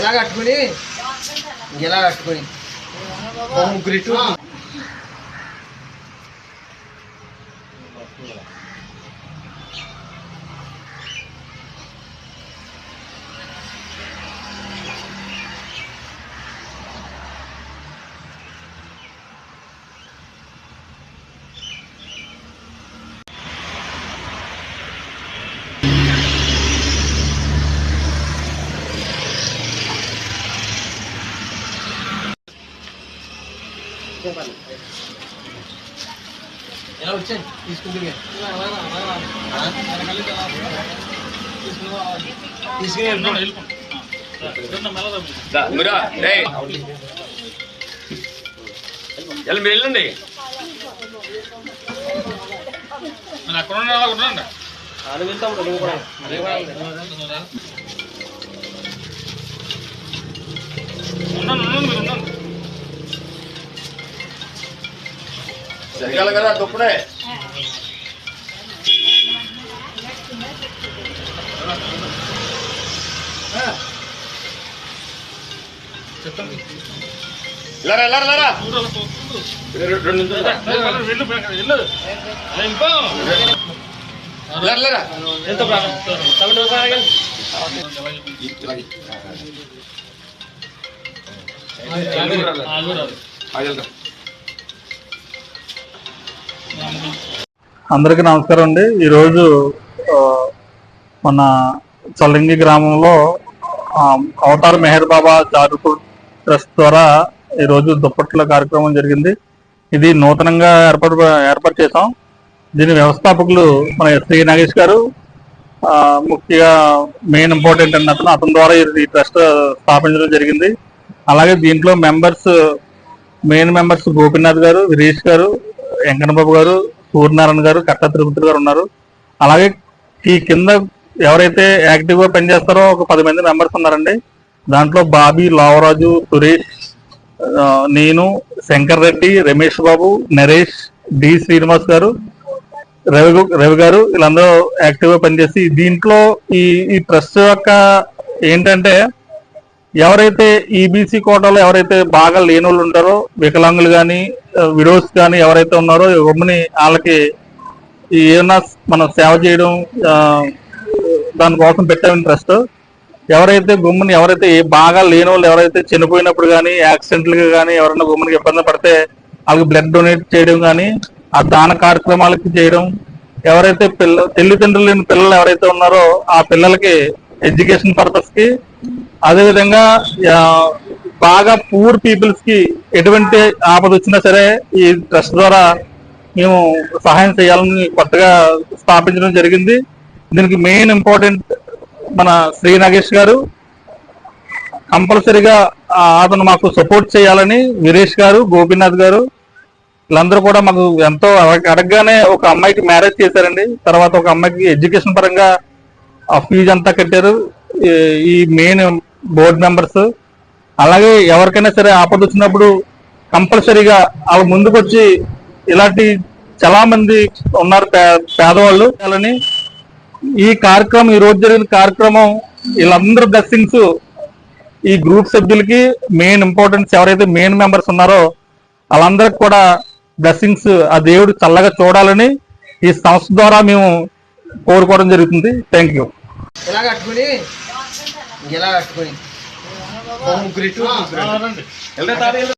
ఇలా కట్టుకుని ఇలా కట్టుకుని ఓ ఇటు ఎలా వచ్చాయి? తీసుకుంటే మీరా రేయ్ వెళ్ళండి మీరు వెళ్ళండి. అక్కడ ఉన్నా ఉండండి ఆడు వెళ్తాం నువ్వు కూడా ఉన్నాను ఉన్నాను మీరు ఉన్నాను జరగాలి కదా దుప్పుడే చెప్తాను ఇలారా ఇలారా ఇలారా రా. ఎంత ప్రాణం తమిళ ఆగు రాదు. అందరికీ నమస్కారం అండి. ఈరోజు మన చల్లింగి గ్రామంలో అవతార్ మెహర్ బాబా చారిటబుల్ ట్రస్ట్ ద్వారా ఈరోజు దుప్పట్ల కార్యక్రమం జరిగింది. ఇది నూతనంగా ఏర్పాటు ఏర్పాటు చేశాం. దీని వ్యవస్థాపకులు మన శ్రీ నాగేష్ గారు ముఖ్యంగా మెయిన్ ఇంపార్టెంట్ అన్న అతను. అతని ద్వారా ఈ ట్రస్ట్ స్థాపించడం జరిగింది. అలాగే దీంట్లో మెంబర్స్ మెయిన్ మెంబర్స్ గోపీనాథ్ గారు వీరేష్ గారు వెంకటబాబు గారు సూర్యనారాయణ గారు కట్ట తిరుపతి గారు ఉన్నారు. అలాగే ఈ కింద ఎవరైతే యాక్టివ్గా పనిచేస్తారో ఒక పది మంది మెంబర్స్ ఉన్నారండి. దాంట్లో బాబీ లావరాజు సురేష్ నేను శంకర్ రెడ్డి రమేష్ బాబు నరేష్ డి శ్రీనివాస్ గారు రవి రవి గారు వీళ్ళందరూ యాక్టివ్గా పనిచేసి దీంట్లో ఈ ఈ ట్రస్ట్ యొక్క ఏంటంటే ఎవరైతే ఈబీసీ కోటాలో ఎవరైతే బాగా లేని వాళ్ళు ఉంటారో వికలాంగులు కానీ విడోస్ కానీ ఎవరైతే ఉన్నారో ఇవన్నీ వాళ్ళకి ఏమన్నా మనం సేవ చేయడం దానికోసం పెట్టామని ట్రస్ట్. ఎవరైతే గుమ్మని ఎవరైతే బాగా లేని వాళ్ళు ఎవరైతే చనిపోయినప్పుడు కానీ యాక్సిడెంట్లుగా కానీ ఎవరైనా గుమ్మనికి ఇబ్బంది పడితే వాళ్ళకి బ్లడ్ డొనేట్ చేయడం కానీ ఆ దాన కార్యక్రమాలకి చేయడం ఎవరైతే పిల్ల తల్లిదండ్రులు లేని పిల్లలు ఎవరైతే ఉన్నారో ఆ పిల్లలకి ఎడ్యుకేషన్ పర్పస్కి అదేవిధంగా బాగా పూర్ పీపుల్స్కి ఎటువంటి ఆపద వచ్చినా సరే ఈ ట్రస్ట్ ద్వారా మేము సహాయం చేయాలని కొత్తగా స్థాపించడం జరిగింది. దీనికి మెయిన్ ఇంపార్టెంట్ మన శ్రీ నాగేష్ గారు కంపల్సరిగా అతను మాకు సపోర్ట్ చేయాలని వీరేష్ గారు గోపీనాథ్ గారు వీళ్ళందరూ కూడా మాకు ఎంతో అడగ- అడగగానే ఒక అమ్మాయికి మ్యారేజ్ చేశారండి. తర్వాత ఒక అమ్మాయికి ఎడ్యుకేషన్ పరంగా ఆ ఫీజు అంతా కట్టారు. ఈ మెయిన్ బోర్డు మెంబర్స్ అలాగే ఎవరికైనా సరే ఆపద వచ్చినప్పుడు కంపల్సరీగా వాళ్ళ ముందుకు వచ్చి ఇలాంటి చాలా మంది ఉన్నారు పే- పేదవాళ్ళు. వాళ్ళని ఈ కార్యక్రమం ఈ రోజు జరిగిన కార్యక్రమం వీళ్ళందరూ బ్లెస్సింగ్స్ ఈ గ్రూప్ సభ్యులకి మెయిన్ ఇంపార్టెన్స్ ఎవరైతే మెయిన్ మెంబర్స్ ఉన్నారో వాళ్ళందరికి కూడా బ్లెస్సింగ్స్ ఆ దేవుడు చల్లగా చూడాలని ఈ సంస్థ ద్వారా మేము కోరుకోవడం జరుగుతుంది. థ్యాంక్ యూ ఇలా కట్టుకుని ముగ్గురు ఇటు